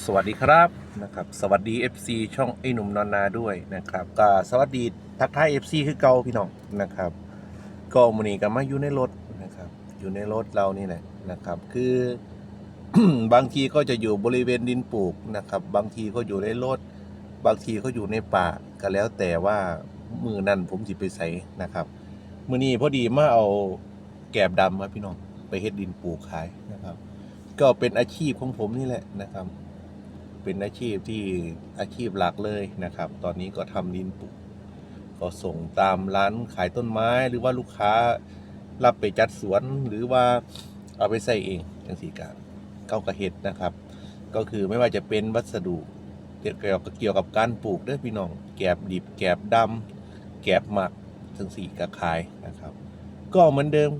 สวัสดีครับนะครับ สวัสดี FC ช่องไอ้หนุ่มนอนนาด้วยนะครับก็สวัสดีทักทาย FC คือเก่าพี่น้องนะครับ ก็มันนี้ก็มาอยู่ในรถนะครับ อยู่ในรถเรานี่แหละนะครับ คือ บางทีก็จะอยู่บริเวณดินปลูกนะครับ บางทีก็อยู่ในรถ บางทีก็อยู่ในป่าก็แล้วแต่ว่ามือนั่นผมจิไปใส่นะครับมือนี้พอดีมาเอาแกบดำมาพี่น้องไปเฮ็ดดินปลูกขายนะครับ ก็เป็นอาชีพของผมนี่แหละนะครับ เป็นอาชีพที่อาชีพหลักเลยนะครับ ตอนนี้ก็ทำดินปลูกก็ส่งตามร้านขายต้นไม้หรือว่าลูกค้ารับไปจัดสวนหรือว่าเอาไปใส่เองจังสีการเก้ากระเห็ดนะครับ ก็คือไม่ว่าจะเป็นวัสดุเกี่ยวกับเกี่ยวกับการปลูกเด้อพี่น้อง แกบดิบ แกบดำแกบหมักจังสีกระขายนะครับ ก็เหมือนเดิม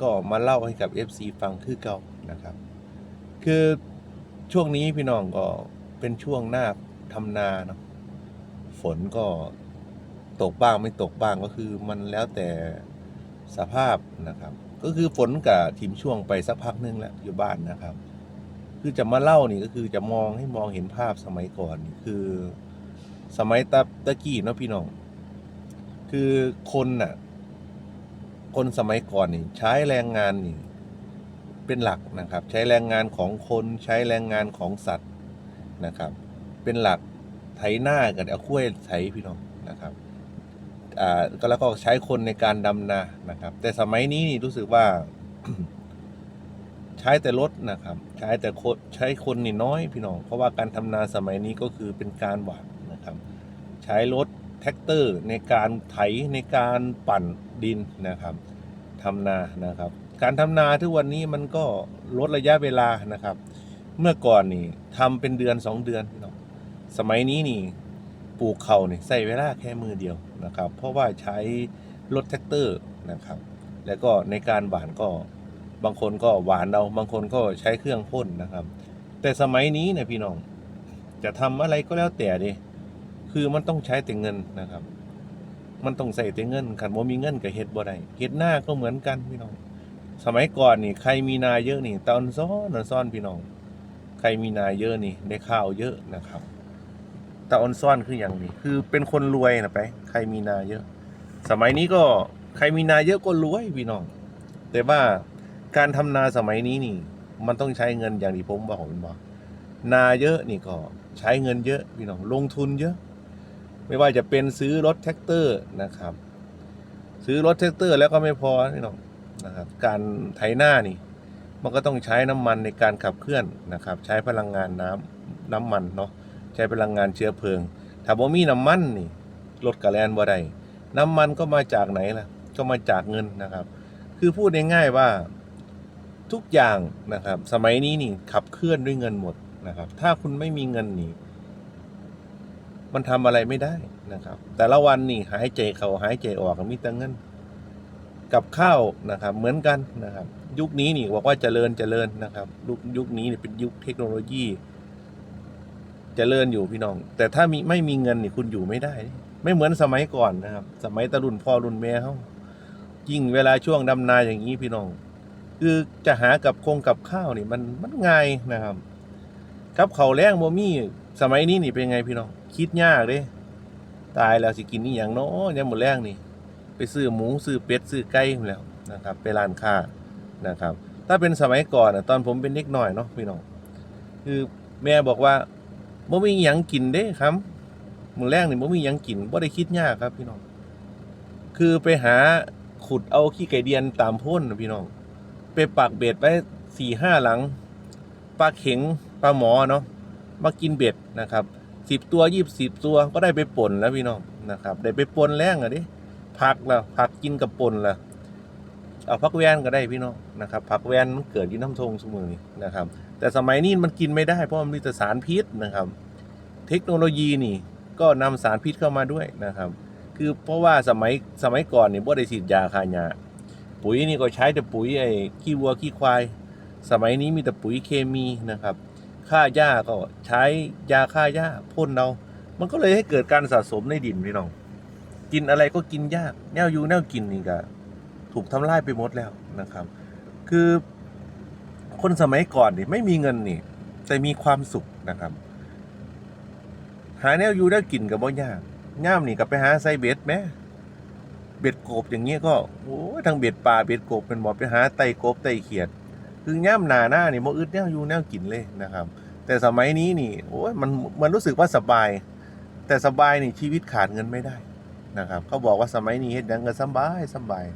ก็มาเล่าให้กับ FC ฟังคือเก่านะครับ คือช่วงนี้พี่น้องก็ เป็นช่วงหน้าทำนาเนาะฝนก็ตกบ้างไม่ตกบ้างก็คือมันแล้วแต่สภาพนะครับ ก็คือฝนกับทีมช่วงไปสักพักนึงแล้วอยู่บ้านนะครับ คือจะมาเล่านี่ก็คือจะมองให้มองเห็นภาพสมัยก่อนนี่คือสมัยตะตะกี้เนาะพี่น้อง คือคนน่ะ คนสมัยก่อนนี่ ใช้แรงงานนี่ เป็นหลักนะครับ ใช้แรงงานของคนใช้แรงงานของสัตว นะครับ เป็นหลักไถหน้ากันเอาคุ้ยไถพี่น้องนะครับอ่าก็แล้วก็ใช้คนในการดำนานะครับ แต่สมัยนี้นี่รู้สึกว่า ใช้แต่รถนะครับ ใช้แต่คนใช้คนนี่น้อยพี่น้อง เพราะว่าการทำนาสมัยนี้ก็คือเป็นการหวานนะครับ ใช้รถแท็กเตอร์ในการไถในการปั่นดินนะครับทำนานะครับ การทำนาทุกวันนี้มันก็ลดระยะเวลานะครับ เมื่อก่อนนี่ ทำเป็นเดือนสองเดือนพี่น้องสมัยนี้นี่ปลูกเขาเนี่ยใส่เวลาแค่มือเดียวนะครับ เพราะว่าใช้รถแท็กเตอร์นะครับ แล้วก็ในการหวานก็บางคนก็หวานเอาบางคนก็ใช้เครื่องพ่นนะครับ แต่สมัยนี้เนี่ยพี่น้อง จะทำอะไรก็แล้วแต่ดิคือมันต้องใช้แต่เงินนะครับ มันต้องใส่แต่เงินขันว่ามีเงินกับเฮ็ดบ่ได้เฮ็ดหน้าก็เหมือนกันพี่น้อง สมัยก่อนนี่ใครมีนาเยอะนี่ตอนซ้อนอนซ่อนพี่น้อง ใครมีนาเยอะนี่ได้ข้าวเยอะนะครับตาออนซ่อนคืออย่างนี้ คือเป็นคนรวยนะไป ใครมีนาเยอะ สมัยนี้ก็ใครมีนาเยอะก็รวยพี่น้อง แต่ว่าการทำนาสมัยนี้นี่ มันต้องใช้เงินอย่างที่ผมบอกผมบอกนาเยอะนี่ก็ใช้เงินเยอะพี่น้องลงทุนเยอะ ไม่ว่าจะเป็นซื้อรถแท็กเตอร์นะครับ ซื้อรถแท็กเตอร์แล้วก็ไม่พอพี่น้องนะครับ การไถหน้านี่ มันก็ต้องใช้น้ำมันในการขับเคลื่อนนะครับ ใช้พลังงานน้ำน้ำมันเนาะใช้พลังงานเชื้อเพลิง ถ้าบ่มีน้ำมันนี่รถกระแลนบ่ได้น้ำมันก็มาจากไหนล่ะ ก็มาจากเงินนะครับ คือพูดง่ายๆว่าทุกอย่างนะครับ สมัยนี้นี่ขับเคลื่อนด้วยเงินหมดนะครับ ถ้าคุณไม่มีเงินนี่มันทำอะไรไม่ได้นะครับ แต่ละวันนี่หายใจเขาหายใจออกมีแต่เงิน กับข้าวนะครับเหมือนกันนะครับ ยุคนี้นี่บอกว่าเจริญเจริญนะครับยุคยุคนี้นี่เป็นยุคเทคโนโลยี เจริญอยู่พี่น้อง แต่ถ้ามีไม่มีเงินนี่คุณอยู่ไม่ได้ ไม่เหมือนสมัยก่อนนะครับ สมัยตะรุ่นพ่อรุ่นแม่เขายิ่งเวลาช่วงดำนาอย่างนี้พี่น้อง คือจะหากับคงกับข้าวนี่มันมันง่ายนะครับกับเขาแรงบ่มีสมัยนี้นี่เป็นไงพี่น้องคิดยากเลยตายแล้วสิกินนี่อย่างเนาะยังหมดแรงนี่ ไปซื้อหมูซื้อเป็ดซื้อไก่มาแล้วนะครับไปร้านค้านะครับ ถ้าเป็นสมัยก่อนตอนผมเป็นเด็กหน้อยเนาะพี่น้องคือแม่บอกว่าบ่มีหยังกินเด้ครับมือแรกนี่บ่มีหยังกินบ่ได้คิดยากครับพี่น้องคือไปหาขุดเอาขี้ไก่เดียนตามพ้นนะพี่น้องไปปักเบ็ดไว้สี่ห้าหลังปลาเข็งปลาหมอเนาะมากินเบ็ดนะครับสิบตัวยี่สิบตัวก็ได้ไปป่นแล้วพี่น้องนะครับ ได้ไปป่นแรงอะดิ ผักล่ะผักกินกับปนล่ะเอาผักแวนก็ได้พี่น้องนะครับผักแวนมันเกิดอยู่น้ำทงสมือนี่นะครับ แต่สมัยนี้มันกินไม่ได้เพราะมันมีแต่สารพิษนะครับ เทคโนโลยีนี่ก็นำสารพิษเข้ามาด้วยนะครับ คือเพราะว่าสมัยสมัยก่อนนี่บ่ได้ฉีดยาฆ่าหญ้าปุ๋ยนี่ก็ใช้แต่ปุ๋ยไอ้ขี้วัวขี้ควาย สมัยนี้มีแต่ปุ๋ยเคมีนะครับฆ่าหญ้าก็ใช้ยาฆ่าหญ้าพ่นเอามันก็เลยให้เกิดการสะสมในดินพี่น้อง กินอะไรก็กินยาก แนวอยู่แนวกินนี่ก็ถูกทำลายไปหมดแล้วนะครับ คือคนสมัยก่อนนี่ไม่มีเงินนี่ แต่มีความสุขนะครับ หาแนวอยู่ได้กินกับบ่ยากย่ามนี่ก็ไปหาใส่เบ็ดแหมเบ็ดกบอย่างเงี้ยก็โอ้ยทั้งเบ็ดปลาเบ็ดกบเป็นบ่ไปหาไตกบไตเขียด คือย่ามหนาหน้านี่บ่อึดแนวอยู่แนวกินเลยนะครับ แต่สมัยนี้นี่โอ้ยมันมันรู้สึกว่าสบาย แต่สบายนี่ชีวิตขาดเงินไม่ได้ นะครับ เขาบอกว่าสมัยนี้เฮ็ดหยังก็สบายสบาย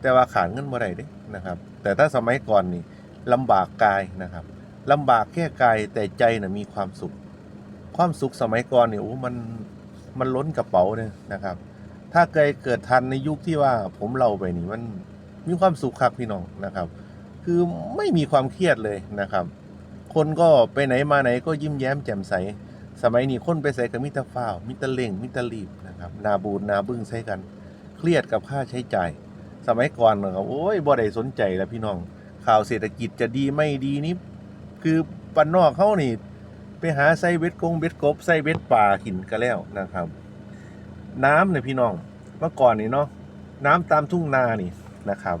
แต่ว่าขาดเงินบ่ได้เด้นะครับ แต่ถ้าสมัยก่อนนี่ลำบากกายนะครับลำบากแค่กายแต่ใจน่ะมีความสุข ความสุขสมัยก่อนเนี่ยโอ้ มัน มันล้นกระเป๋าเนี่ยนะครับ ถ้าเคยเกิดทันในยุคที่ว่าผมเล่าไปนี่มันมีความสุขครับพี่น้องนะครับ คือไม่มีความเครียดเลยนะครับ คนก็ไปไหนมาไหนก็ยิ้มแย้มแจ่มใส สมัยนี้คนไปใส่กับมิตรฟ้าวมิตรเล่งมิตรรีบนะครับนาบูดนาบึ้งใช้กัน เครียดกับค่าใช้จ่าย สมัยก่อนนะครับโอ้ยบ่ได้สนใจแล้วพี่น้อง ข่าวเศรษฐกิจจะดีไม่ดีนี่คือปันนอกเขานี่ ไปหาไส้เบ็ดกงเบ็ดกบไส้เบ็ดป่าหินกันแล้วนะครับ น้ำเนี่ยพี่น้องเมื่อก่อนนี่เนาะน้ำตามทุ่งนานี่นะครับ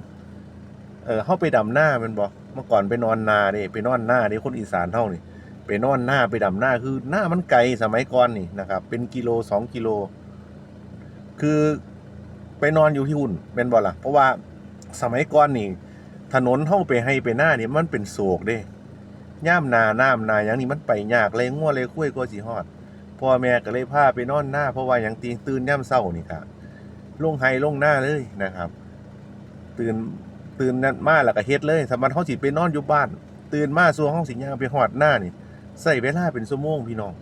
เออเข้าไปดำหน้ามันบอกเมื่อก่อนไปนอนนาเนี่ไปนอนหน้านี่คนอีสานเท่านี่ ไปนอนหน้าไปดำหน้าคือหน้ามันไกลสมัยก่อนนี่นะครับ เป็นกิโลสองกิโล คือไปนอนอยู่ที่หุ่นเป็นบ่ล่ะ เพราะว่าสมัยก่อนนี่ ถนนเข้าไปให้ไปหน้านี่มันเป็นโศกเด้ย่ามนาน้ำนาอย่างนี้มันไปยากเลยง่วเลยคุ้ยก็สิฮอดพ่อแม่ก็เลยพาไปนอนหน้า เพราะว่าอย่างตีตื่นย่ามเศร้านี่ครับลงไห้ลงหน้าเลยนะครับ ตื่นตื่นนั่นมาแล้วก็เฮ็ดเลยสมันเขาสิไปนอนอยู่บ้าน ตื่นมาสู่ห้องสิย่างไปหอดหน้านี่ ใส่เวลาเป็นชั่วโมงพี่น้อง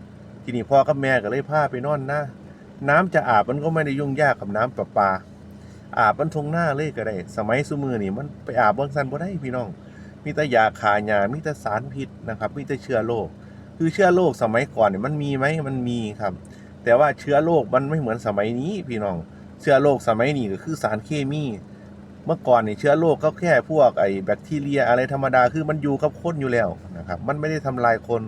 ทีนี้พ่อกับแม่ก็เลยพาไปนอนหน้าน้ำจะอาบมันก็ไม่ได้ยุ่งยากกับน้ำประปา อาบมันทงหน้าเลยก็ได้ สมัยซุมือนี่มันไปอาบเบื้องซันบ่ได้พี่น้อง มีแต่ยาขายามีแต่สารพิษนะครับ มีแต่เชื้อโรค คือเชื้อโรคสมัยก่อนเนี่ยมันมีไหมมันมีครับ แต่ว่าเชื้อโรคมันไม่เหมือนสมัยนี้พี่น้อง เชื้อโรคสมัยนี้ก็คือสารเคมี เมื่อก่อนเนี่ยเชื้อโรคก็แค่พวกไอ้แบคทีเรียอะไรธรรมดาคือมันอยู่กับคนอยู่แล้วนะครับ มันไม่ได้ทำลายคน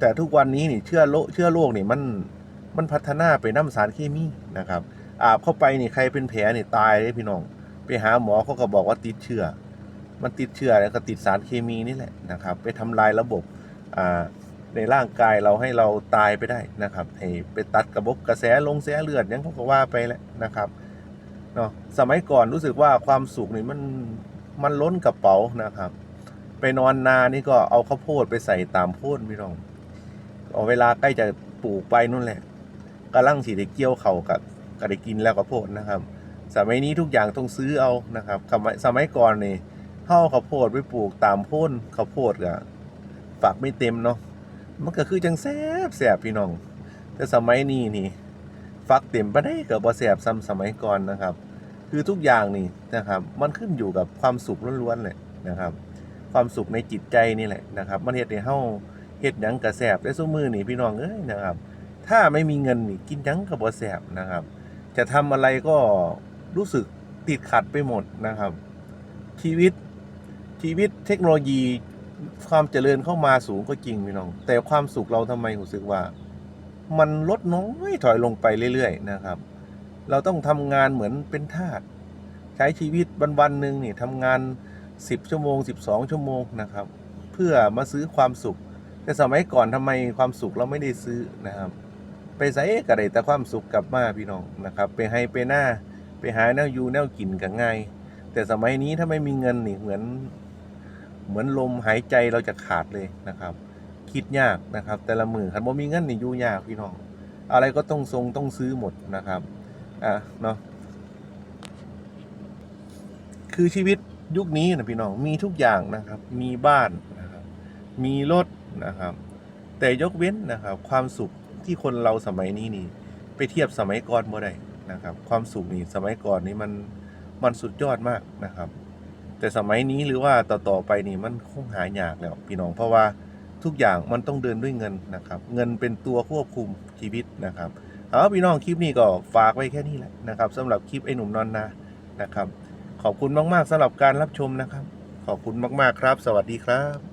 แต่ทุกวันนี้นี่เชื้อโรคเชื้อโรคนี่มันมันพัฒนาไปน้ำสารเคมีนะครับ อาบเข้าไปนี่ใครเป็นแผลนี่ตายเลยพี่น้อง ไปหาหมอเขาก็บอกว่าติดเชื้อ มันติดเชื้อแล้วก็ติดสารเคมีนี่แหละนะครับ ไปทำลายระบบอ่าในร่างกายเราให้เราตายไปได้นะครับให้ไปตัดกระบบกระแสลงแสเลือดยังเขาก็ว่าไปแล้วนะครับ เนาะสมัยก่อนรู้สึกว่าความสุขนี่มันมันล้นกระเป๋านะครับ ไปนอนนานี่ก็เอาข้าวโพดไปใส่ตามโพดพี่น้องเอาเวลาใกล้จะปลูกไปนู่นแหละกำลังสีได้เกี่ยวเข่ากับก็ได้กินแล้วข้าวโพดนะครับ สมัยนี้ทุกอย่างต้องซื้อเอานะครับสมัยสมัยก่อนนี่เฮาข้าวโพดไปปลูกตามโพ้นข้าวโพดก็ฝักไม่เต็มเนาะมันก็คือจังแซบแซ่บพี่น้อง แต่สมัยนี้นี่ฝักเต็มปานใดก็บ่แซ่บซ้ำสมัยก่อนนะครับ คือทุกอย่างนี่นะครับ มันขึ้นอยู่กับความสุขล้วนๆเลยนะครับ ความสุขในจิตใจนี่แหละนะครับ มันเฮ็ดให้เฮาเฮ็ดหยังก็แซ่บแต่ซุมื้อนี่พี่น้องเอ้ยนะครับ ถ้าไม่มีเงินนี่กินหยังก็บ่แซ่บนะครับ จะทำอะไรก็รู้สึกติดขัดไปหมดนะครับ ชีวิตชีวิตเทคโนโลยีความเจริญเข้ามาสูงก็จริงพี่น้อง แต่ความสุขเราทำไมรู้สึกว่า มันลดน้อยถอยลงไปเรื่อยๆนะครับ เราต้องทำงานเหมือนเป็นทาสใช้ชีวิตวันวันหนึ่งนี่ทำงาน 10 ชั่วโมง 12 ชั่วโมงนะครับ เพื่อมาซื้อความสุข แต่สมัยก่อนทำไมความสุขเราไม่ได้ซื้อนะครับ ไปใส่กระไดแต่ความสุขกลับมาพี่น้องนะครับ ไปให้ไปหน้าไปหาแนวอยู่แนวกินกันง่ายแต่สมัยนี้ถ้าไม่มีเงินนี่เหมือน เหมือนลมหายใจเราจะขาดเลยนะครับ คิดยากนะครับ แต่ละมือคันบ่มีเงินนี่อยู่ยากพี่น้อง อะไรก็ต้องทรงต้องซื้อหมดนะครับ อะเนาะคือชีวิตยุคนี้นะพี่น้องมีทุกอย่างนะครับ มีบ้านนะครับ มีรถนะครับ แต่ยกเว้นนะครับ ความสุขที่คนเราสมัยนี้นี่ ไปเทียบสมัยก่อนบ่ได้นะครับ ความสุขนี่สมัยก่อนนี่มันมันสุดยอดมากนะครับ แต่สมัยนี้หรือว่าต่อๆไปนี่มันคงหายากแล้วพี่น้องเพราะว่าทุกอย่างมันต้องเดินด้วยเงินนะครับ เงินเป็นตัวควบคุมชีวิตนะครับ เอาพี่น้องคลิปนี้ก็ฝากไว้แค่นี้แหละนะครับสำหรับคลิปไอ้หนุ่มนอนนานะครับ ขอบคุณมากๆสำหรับการรับชมนะครับ ขอบคุณมากๆครับ สวัสดีครับ